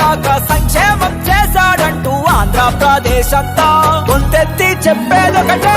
దాకా సంక్షేమం చేశాడంటూ ఆంధ్రప్రదేశ్ అంతా గొంతెత్తి చెప్పేదొకటే.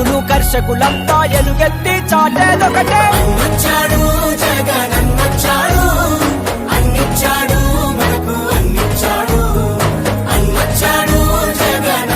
రైతులు కర్షకులంతా ఎలుగెత్తి చాటేదొకటే. వచ్చాడు జగన్ వచ్చాడు.